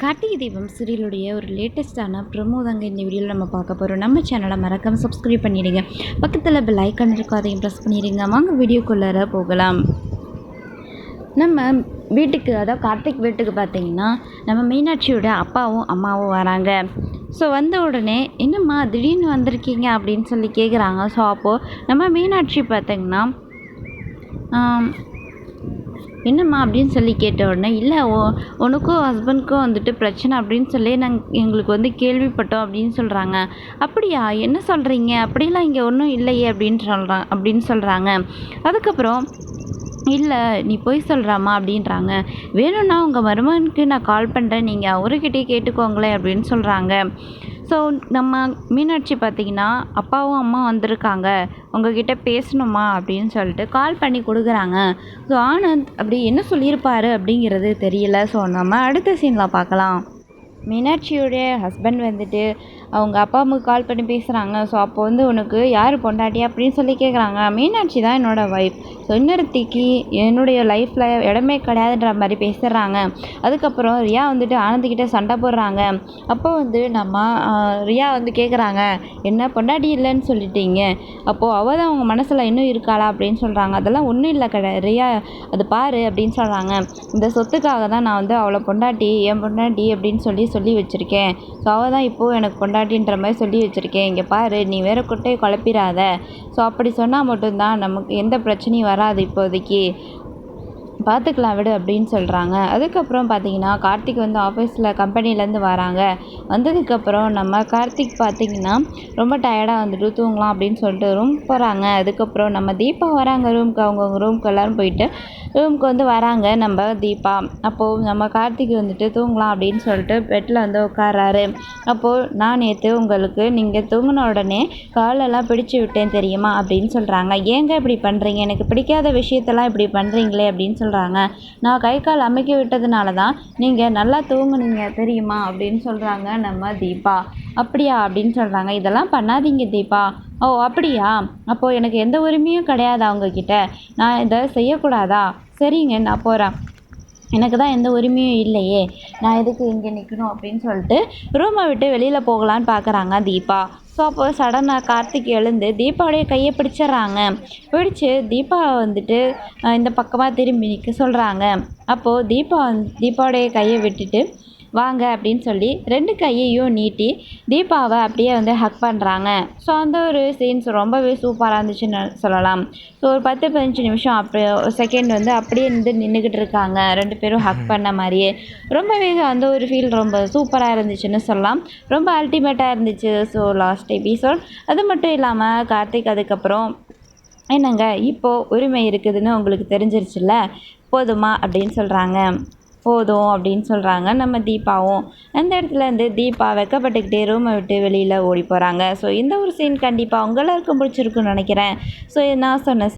கார்த்திகை தீபம் சீரியலுடைய ஒரு லேட்டஸ்ட்டான பிரமோதங்க இந்த வீடியோவில் நம்ம பார்க்க போகிறோம் நம்ம சேனலை மறக்காமல் சப்ஸ்கிரைப் பண்ணிடுங்க. பக்கத்தில் பெல் ஐக்கான் இருக்கும் அதையும் ப்ரெஸ் பண்ணிடுங்க. வாங்க வீடியோக்குள்ளார போகலாம். நம்ம வீட்டுக்கு அதாவது கார்த்திக் வீட்டுக்கு பார்த்தீங்கன்னா நம்ம மீனாட்சியோட அப்பாவும் அம்மாவும் வராங்க. ஸோ வந்த உடனே என்னம்மா திடீர்னு வந்திருக்கீங்க? அப்படின்னு சொல்லி கேட்குறாங்க ஸோ அப்போது நம்ம மீனாட்சி பார்த்திங்கன்னா என்னம்மா அப்படின்னு சொல்லி கேட்ட உடனே இல்லை ஓ உனக்கும் ஹஸ்பண்ட்க்கும் வந்துட்டு பிரச்சனை அப்படின்னு சொல்லி நாங்கள் எங்களுக்கு வந்து கேள்விப்பட்டோம் அப்படின்னு சொல்கிறாங்க அப்படியா? என்ன சொல்கிறீங்க அப்படிலாம் இங்கே ஒன்றும் இல்லையே அப்படின்னு சொல்கிறான் அப்படின்னு சொல்கிறாங்க அதுக்கப்புறம் இல்லை நீ போய் சொல்கிறாம்மா அப்படின்றாங்க. வேணும்னா உங்கள் மருமகனுக்கு நான் கால் பண்ணுறேன் நீங்கள் அவர்கிட்டயே கேட்டுக்கோங்களேன் அப்படின்னு சொல்கிறாங்க ஸோ நம்ம மீனாட்சி பார்த்தீங்கன்னா அப்பாவும் அம்மா வந்திருக்காங்க. உங்ககிட்ட பேசணுமா அப்படின்னு சொல்லிட்டு கால் பண்ணி கொடுக்குறாங்க. ஸோ ஆனந்த் அப்படி என்ன சொல்லியிருப்பாரு அப்படிங்கிறது தெரியல. ஸோ நம்ம அடுத்த சீனில் பார்க்கலாம். மீனாட்சியோடைய ஹஸ்பண்ட் வந்துட்டு அவங்க அப்பா அம்மாவுக்கு கால் பண்ணி பேசுகிறாங்க ஸோ அப்போ வந்து உனக்கு யார் பொண்டாட்டி அப்படின்னு சொல்லி கேட்குறாங்க மீனாட்சி தான் என்னோடய ஒய்ஃப் ஸோ இன்னொருத்திக்கு என்னுடைய லைஃப்பில் இடமே கிடையாதுன்ற மாதிரி பேசுகிறாங்க அதுக்கப்புறம் ரியா வந்துட்டு ஆனந்திக்கிட்ட சண்டை போடுறாங்க. அப்போ வந்து நம்ம ரியா வந்து கேட்குறாங்க என்ன பொண்டாட்டி இல்லைன்னு சொல்லிட்டீங்க. அப்போது அவள் தான் அவங்க மனசில் இன்னும் இருக்காளா? அப்படின்னு சொல்கிறாங்க அதெல்லாம் ஒன்றும் இல்லை கிடையாது ரியா அது பாரு அப்படின்னு சொல்கிறாங்க இந்த சொத்துக்காக தான் நான் வந்து அவளை பொண்டாட்டி என் பொண்டாட்டி அப்படின்னு சொல்லி சொல்லி வச்சுருக்கேன். ஸோ அவள் தான் இப்போது எனக்கு பொண்டாட்டி அப்படின்ற மாதிரி சொல்லி வச்சுருக்கேன். இங்கே பாரு நீ வேற குட்டையை குழப்பிடாத ஸோ அப்படி சொன்னால் மட்டும்தான் நமக்கு எந்த பிரச்சனையும் வராது இப்போதைக்கு. பார்த்துக்கலாம் விடு அப்படின்னு சொல்கிறாங்க அதுக்கப்புறம் பார்த்தீங்கன்னா கார்த்திக் வந்து ஆஃபீஸில் கம்பெனிலேருந்து வராங்க. வந்ததுக்கப்புறம் நம்ம கார்த்திக் பார்த்தீங்கன்னா ரொம்ப டயர்டாக வந்துட்டு தூங்கலாம் அப்படின்னு சொல்லிட்டு ரூம் போகிறாங்க அதுக்கப்புறம் நம்ம தீபா வராங்க ரூமுக்கு அவங்கவுங்க ரூமுக்கு எல்லோரும் போயிட்டு ரூமுக்கு வந்து வராங்க நம்ம தீபா. அப்போது நம்ம கார்த்திக் வந்துட்டு தூங்கலாம் அப்படின்னு சொல்லிட்டு பெட்டில் வந்து உட்காராரு அப்போது நான் நேற்று உங்களுக்கு நீங்கள் தூங்கின உடனே காலெல்லாம் பிடிச்சு விட்டேன் தெரியுமா அப்படின்னு சொல்கிறாங்க ஏங்க இப்படி பண்ணுறீங்க எனக்கு பிடிக்காத விஷயத்தெல்லாம் இப்படி பண்ணுறீங்களே அப்படின்னு சொல்கிறாங்க நான் கை கால் அமைக்க விட்டதுனால தான் நீங்கள் நல்லா தூங்குனீங்க தெரியுமா? அப்படின்னு சொல்கிறாங்க நம்ம தீபா. அப்படியா? அப்படின்னு சொல்கிறாங்க இதெல்லாம் பண்ணாதீங்க தீபா. ஓ அப்படியா? அப்போது எனக்கு எந்த உரிமையும் கிடையாது அவங்கக்கிட்ட நான் இதை செய்யக்கூடாதா? சரிங்க நான் போகிறேன் எனக்கு தான் எந்த உரிமையும் இல்லையே. நான் எதுக்கு இங்கே நிற்கணும் அப்படின்னு சொல்லிட்டு ரூமை விட்டு வெளியில் போகலான்னு பார்க்குறாங்க தீபா. ஸோ அப்போ சடனாக கார்த்திக் எழுந்து தீபாவுடைய கையை பிடிச்சிடுறாங்க. பிடிச்சு தீபா வந்துட்டு இந்த பக்கமாக திரும்பி நிற்க சொல்கிறாங்க அப்போது தீபா வந்து தீபாவுடைய கையை விட்டுட்டு வாங்க அப்படின்னு சொல்லி ரெண்டு கையையும் நீட்டி தீபாவை அப்படியே வந்து ஹக் பண்ணுறாங்க ஸோ அந்த ஒரு சீன்ஸ் ரொம்பவே சூப்பராக இருந்துச்சுன்னு சொல்லலாம். ஸோ ஒரு பத்து பதினஞ்சு நிமிஷம் அப்படி செகண்ட் வந்து அப்படியே வந்து நின்றுக்கிட்டு இருக்காங்க. ரெண்டு பேரும் ஹக் பண்ண மாதிரியே. ரொம்பவே அந்த ஒரு ஃபீல் ரொம்ப சூப்பராக இருந்துச்சுன்னு சொல்லலாம். ரொம்ப அல்டிமேட்டாக இருந்துச்சு. ஸோ லாஸ்ட் எபிசோட் அது மட்டும் இல்லாமல் கார்த்திக் அதுக்கப்புறம் என்னங்க இப்போது உரிமை இருக்குதுன்னு உங்களுக்கு தெரிஞ்சிருச்சுல்ல? போதுமா? அப்படின்னு சொல்கிறாங்க போதும் அப்படின்னு சொல்கிறாங்க நம்ம தீபாவும் அந்த இடத்துல இருந்து தீபா வெக்கப்பட்டுக்கிட்டே ரூமை விட்டு வெளியில் ஓடி போகிறாங்க ஸோ இந்த ஒரு சீன் கண்டிப்பாக உங்களுக்கும் பிடிச்சிருக்குன்னு நினைக்கிறேன். ஸோ நான் சொன்ன